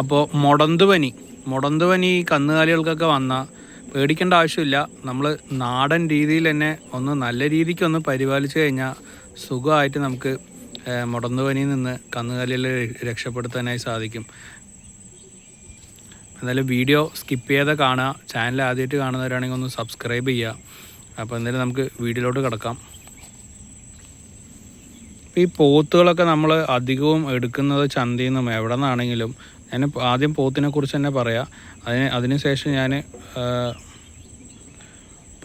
അപ്പോൾ മുടന്ത് പനി മുടന്ത് പനി കന്നുകാലികൾക്കൊക്കെ വന്ന പേടിക്കേണ്ട ആവശ്യമില്ല. നമ്മൾ നാടൻ രീതിയിൽ തന്നെ ഒന്ന് നല്ല രീതിക്കൊന്ന് പരിപാലിച്ചു കഴിഞ്ഞാൽ സുഖമായിട്ട് നമുക്ക് മുടന്തുപനിയിൽ നിന്ന് കന്നുകാലികളെ രക്ഷപ്പെടുത്താനായി സാധിക്കും. എന്തായാലും വീഡിയോ സ്കിപ്പ് ചെയ്താൽ കാണുക. ചാനൽ ആദ്യമായിട്ട് കാണുന്നവരാണെങ്കിൽ ഒന്ന് സബ്സ്ക്രൈബ് ചെയ്യുക. അപ്പോൾ എന്തായാലും നമുക്ക് വീഡിയോയിലോട്ട് കിടക്കാം. ഈ പോത്തുകളൊക്കെ നമ്മൾ അധികവും എടുക്കുന്നത് ചന്തയിൽ നിന്നും എവിടെ നിന്നാണെങ്കിലും ഞാൻ ആദ്യം പോത്തിനെ കുറിച്ച് തന്നെ പറയാം. അതിന് അതിനുശേഷം ഞാൻ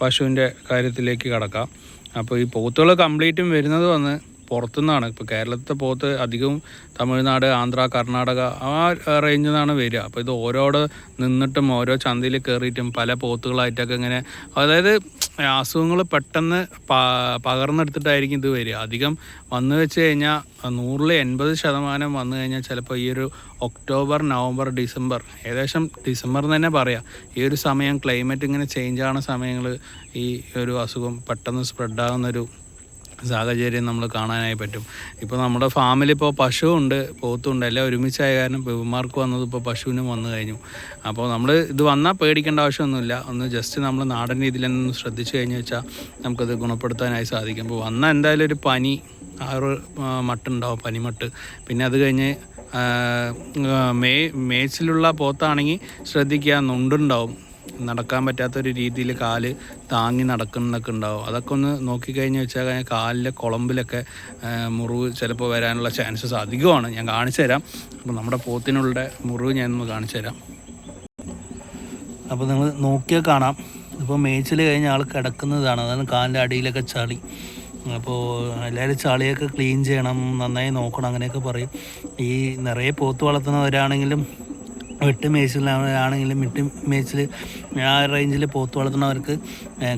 പശുവിന്റെ കാര്യത്തിലേക്ക് കടക്കാം. അപ്പോൾ ഈ പോത്തുകൾ കംപ്ലീറ്റും വരുന്നത് വന്ന് പുറത്തുനിന്നാണ്. ഇപ്പോൾ കേരളത്തെ പോത്ത് അധികവും തമിഴ്നാട് ആന്ധ്ര കർണാടക ആ റേഞ്ചിൽ നിന്നാണ് വരിക. അപ്പോൾ ഇത് ഓരോട് നിന്നിട്ടും ഓരോ ചന്തയിൽ കയറിയിട്ടും പല പോത്തുകളായിട്ടൊക്കെ ഇങ്ങനെ അതായത് അസുഖങ്ങൾ പെട്ടെന്ന് പകർന്നെടുത്തിട്ടായിരിക്കും ഇത് വരിക. അധികം വന്നു വെച്ച് കഴിഞ്ഞാൽ നൂറിൽ എൺപത് ശതമാനം വന്നു കഴിഞ്ഞാൽ ചിലപ്പോൾ ഈ ഒരു ഒക്ടോബർ നവംബർ ഡിസംബർ ഏകദേശം ഡിസംബർ എന്ന് തന്നെ പറയാം. ഈ ഒരു സമയം ക്ലൈമറ്റ് ഇങ്ങനെ ചേഞ്ച് ആവുന്ന സമയങ്ങൾ ഈ ഒരു അസുഖം പെട്ടെന്ന് സ്പ്രെഡ് ആകുന്നൊരു സാഹചര്യം നമ്മൾ കാണാനായി പറ്റും. ഇപ്പോൾ നമ്മുടെ ഫാമിൽ ഇപ്പോൾ പശുവുണ്ട് പോത്തുണ്ട് എല്ലാം ഒരുമിച്ചായ കാരണം ഇവന്മാർക്ക് വന്നത് ഇപ്പോൾ പശുവിനും വന്നു കഴിഞ്ഞു. അപ്പോൾ നമ്മൾ ഇത് വന്നാൽ പേടിക്കേണ്ട ആവശ്യമൊന്നുമില്ല. ഒന്ന് ജസ്റ്റ് നമ്മൾ നാടൻ രീതിയിൽ തന്നെ ഒന്ന് ശ്രദ്ധിച്ചു കഴിഞ്ഞു വെച്ചാൽ നമുക്കത് ഗുണപ്പെടുത്താനായി സാധിക്കും. അപ്പോൾ വന്നാൽ എന്തായാലും ഒരു പനി ആറ് മട്ടുണ്ടാവും പനിമട്ട്. പിന്നെ അത് കഴിഞ്ഞ് മേ മേച്ചിലുള്ള പോത്താണെങ്കിൽ ശ്രദ്ധിക്കുക നുണ്ടുണ്ടാവും. നടക്കാൻ പറ്റാത്തൊരു രീതിയിൽ കാൽ താങ്ങി നടക്കുന്നൊക്കെ ഉണ്ടാവും. അതൊക്കെ ഒന്ന് നോക്കിക്കഴിഞ്ഞ് വെച്ചാൽ കാലിലെ കുളമ്പിലൊക്കെ മുറിവ് ചിലപ്പോൾ വരാനുള്ള ചാൻസസ് അധികമാണ്. ഞാൻ കാണിച്ചു തരാം. അപ്പോൾ നമ്മുടെ പോത്തിനുള്ള മുറിവ് ഞാൻ ഒന്ന് കാണിച്ചു തരാം. അപ്പോൾ നിങ്ങൾ നോക്കിയാൽ കാണാം. ഇപ്പോൾ മേച്ചിൽ കഴിഞ്ഞ ആൾ കിടക്കുന്നതാണ്. അതാണ് കാലിന്റെ അടിയിലൊക്കെ ചളി. അപ്പോൾ എല്ലാവരും ചളിയൊക്കെ ക്ലീൻ ചെയ്യണം നന്നായി നോക്കണം അങ്ങനെയൊക്കെ പറയും. ഈ നിറയെ പോത്ത് വളർത്തുന്നവരാണെങ്കിലും വെട്ട് മേച്ചിലാണെങ്കിലും മിട്ട് മേച്ചിൽ ആ റേഞ്ചിൽ പോത്ത് വളർത്തുന്നവർക്ക്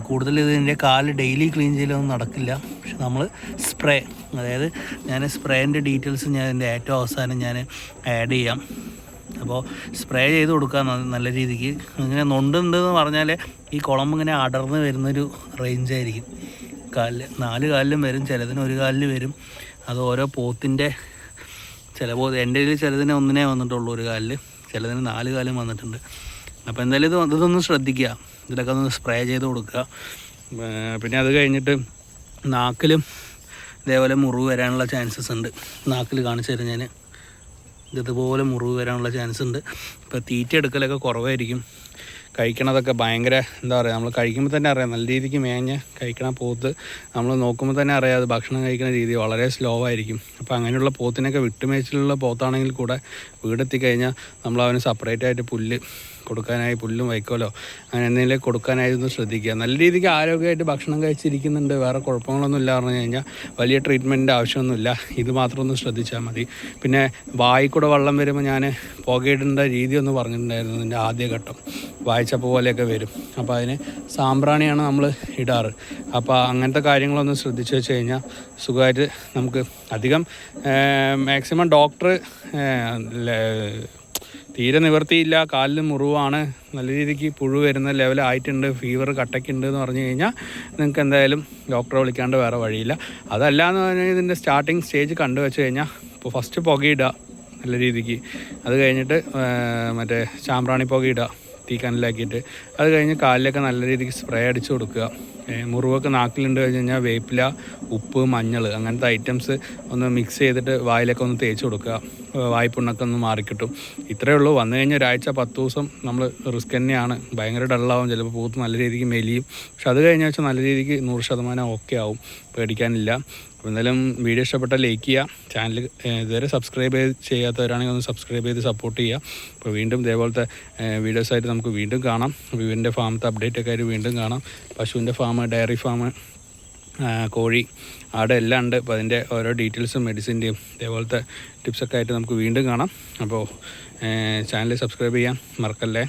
കൂടുതൽ ഇതിന്റെ കാൽ ഡെയിലി ക്ലീൻ ചെയ്യലൊന്നും നടക്കില്ല. പക്ഷെ നമ്മൾ സ്പ്രേ അതായത് ഞാൻ സ്പ്രേന്റെ ഡീറ്റെയിൽസ് ഞാൻ ഇതിന്റെ ഏറ്റവും അവസാനം ഞാൻ ആഡ് ചെയ്യാം. അപ്പോൾ സ്പ്രേ ചെയ്ത് കൊടുക്കുക നല്ല രീതിക്ക്. ഇങ്ങനെ നൊണ്ടുണ്ടെന്ന് പറഞ്ഞാൽ ഈ കുളമ്പ് ഇങ്ങനെ അടർന്ന് വരുന്നൊരു റേഞ്ചായിരിക്കും കാലിൽ നാല് കാലിലും വരും ചിലതിന് ഒരു കാലിൽ വരും. അത് ഓരോ പോത്തിന്റെ ചില പോ എന്റെ കയ്യിൽ ചിലതിന് ഒന്നിനേ വന്നിട്ടുള്ളൂ ഒരു കാലിൽ ചിലതിന് നാല് കാലം വന്നിട്ടുണ്ട്. അപ്പോൾ എന്തായാലും ഇത് ഇതൊന്ന് ശ്രദ്ധിക്കുക. ഇതിലൊക്കെ ഒന്ന് സ്പ്രേ ചെയ്ത് കൊടുക്കുക. പിന്നെ അത് കഴിഞ്ഞിട്ട് നാക്കിലും ഇതേപോലെ മുറിവ് വരാനുള്ള ചാൻസസ് ഉണ്ട്. നാക്കിൽ കാണിച്ചു തരും ഞാൻ ഇതുപോലെ മുറിവ് വരാനുള്ള ചാൻസ് ഉണ്ട്. ഇപ്പോൾ തീറ്റ എടുക്കലൊക്കെ കുറവായിരിക്കും. കഴിക്കണതൊക്കെ ഭയങ്കര എന്താ പറയുക നമ്മൾ കഴിക്കുമ്പോൾ തന്നെ അറിയാം നല്ല രീതിക്ക് മേഞ്ഞ് കഴിക്കണ പോത്ത് നമ്മൾ നോക്കുമ്പോൾ തന്നെ അറിയാം അത് ഭക്ഷണം കഴിക്കുന്ന രീതി വളരെ സ്ലോ ആയിരിക്കും. അപ്പോൾ അങ്ങനെയുള്ള പോത്തിനൊക്കെ വിട്ടുമേച്ചിലുള്ള പോത്താണെങ്കിൽ കൂടെ വീടെത്തി കഴിഞ്ഞാൽ നമ്മൾ അവന് സെപ്പറേറ്റ് ആയിട്ട് പുല്ല് കൊടുക്കാനായി പുല്ലും വൈക്കോലോ അങ്ങനെ എന്തെങ്കിലും കൊടുക്കാനായിരുന്നു ശ്രദ്ധിക്കുക. നല്ല രീതിക്ക് ആരോഗ്യമായിട്ട് ഭക്ഷണം കഴിച്ചിരിക്കുന്നുണ്ട്. വേറെ കുഴപ്പങ്ങളൊന്നും ഇല്ല പറഞ്ഞു കഴിഞ്ഞാൽ വലിയ ട്രീറ്റ്മെന്റിന്റെ ആവശ്യമൊന്നുമില്ല. ഇത് മാത്രം ഒന്ന് ശ്രദ്ധിച്ചാൽ മതി. പിന്നെ വായിൽ കൂടെ വെള്ളം വരുമ്പോൾ ഞാൻ പുകയിടേണ്ട രീതി ഒന്ന് പറഞ്ഞിട്ടുണ്ടായിരുന്നു എന്റെ ആദ്യഘട്ടം വായിച്ചപ്പോൾ പോലെയൊക്കെ വരും. അപ്പോൾ അതിന് സാമ്പ്രാണിയാണ് നമ്മൾ ഇടാറ്. അപ്പോൾ അങ്ങനത്തെ കാര്യങ്ങളൊന്ന് ശ്രദ്ധിച്ചു വെച്ച് കഴിഞ്ഞാൽ സുഖമായിട്ട് നമുക്ക് അധികം മാക്സിമം ഡോക്ടർ തീരെ നിവർത്തിയില്ല കാലിൽ മുറിവാണ് നല്ല രീതിക്ക് പുഴു വരുന്ന ലെവലായിട്ടുണ്ട് ഫീവർ കട്ടയ്ക്കുണ്ട് എന്ന് പറഞ്ഞു കഴിഞ്ഞാൽ നിങ്ങൾക്ക് എന്തായാലും ഡോക്ടറെ വിളിക്കാണ്ട് വേറെ വഴിയില്ല. അതല്ല എന്ന് പറഞ്ഞാൽ ഇതിന്റെ സ്റ്റാർട്ടിങ് സ്റ്റേജ് കണ്ടു വെച്ച് കഴിഞ്ഞാൽ ഇപ്പോൾ ഫസ്റ്റ് പുകയിടുക നല്ല രീതിക്ക്. അത് കഴിഞ്ഞിട്ട് മറ്റേ ചാമ്പ്രാണി പുകയിടുക തീ കനലാക്കിയിട്ട് അത് കഴിഞ്ഞ് കാലിലൊക്കെ നല്ല രീതിക്ക് സ്പ്രേ അടിച്ച് കൊടുക്കുക. മുറിവൊക്കെ നാക്കിലുണ്ട് കഴിഞ്ഞ് കഴിഞ്ഞാൽ വേപ്പില ഉപ്പ് മഞ്ഞൾ അങ്ങനത്തെ ഐറ്റംസ് ഒന്ന് മിക്സ് ചെയ്തിട്ട് വായിലൊക്കെ ഒന്ന് തേച്ച് കൊടുക്കുക. വായ്പുണ്ണൊക്കെ ഒന്ന് മാറിക്കിട്ടും. ഇത്രയേ ഉള്ളൂ. വന്നു കഴിഞ്ഞാൽ ഒരാഴ്ച പത്ത് ദിവസം നമ്മൾ റിസ്ക് തന്നെയാണ്. ഭയങ്കര ഡള്ളാവും ചിലപ്പോൾ പൂത്ത് നല്ല രീതിക്ക് മെലിയും. പക്ഷെ അത് കഴിഞ്ഞ വെച്ചാൽ നല്ല രീതിക്ക് നൂറ് ശതമാനം ഓക്കെ ആവും. പേടിക്കാനില്ല. അപ്പോൾ എന്തായാലും വീഡിയോ ഇഷ്ടപ്പെട്ടാൽ ലൈക്ക് ചെയ്യുക. ചാനൽ ഇതുവരെ സബ്സ്ക്രൈബ് ചെയ്ത് ചെയ്യാത്തവരാണെങ്കിൽ ഒന്ന് സബ്സ്ക്രൈബ് ചെയ്ത് സപ്പോർട്ട് ചെയ്യുക. അപ്പോൾ വീണ്ടും ഇതേപോലത്തെ വീഡിയോസായിട്ട് നമുക്ക് വീണ്ടും കാണാം. വിവിന്റെ ഫാമത്തെ അപ്ഡേറ്റ് ഒക്കെ ആയിട്ട് വീണ്ടും കാണാം. പശുവിന്റെ ഫാം ഡയറി ഫാം കോഴി ആടെ എല്ലാം ഉണ്ട്. അപ്പോൾ അതിന്റെ ഓരോ ഡീറ്റെയിൽസും മെഡിസിന്റെയും ഇതേപോലത്തെ ടിപ്സൊക്കെ ആയിട്ട് നമുക്ക് വീണ്ടും കാണാം. അപ്പോൾ ചാനൽ സബ്സ്ക്രൈബ് ചെയ്യാം മറക്കല്ലേ?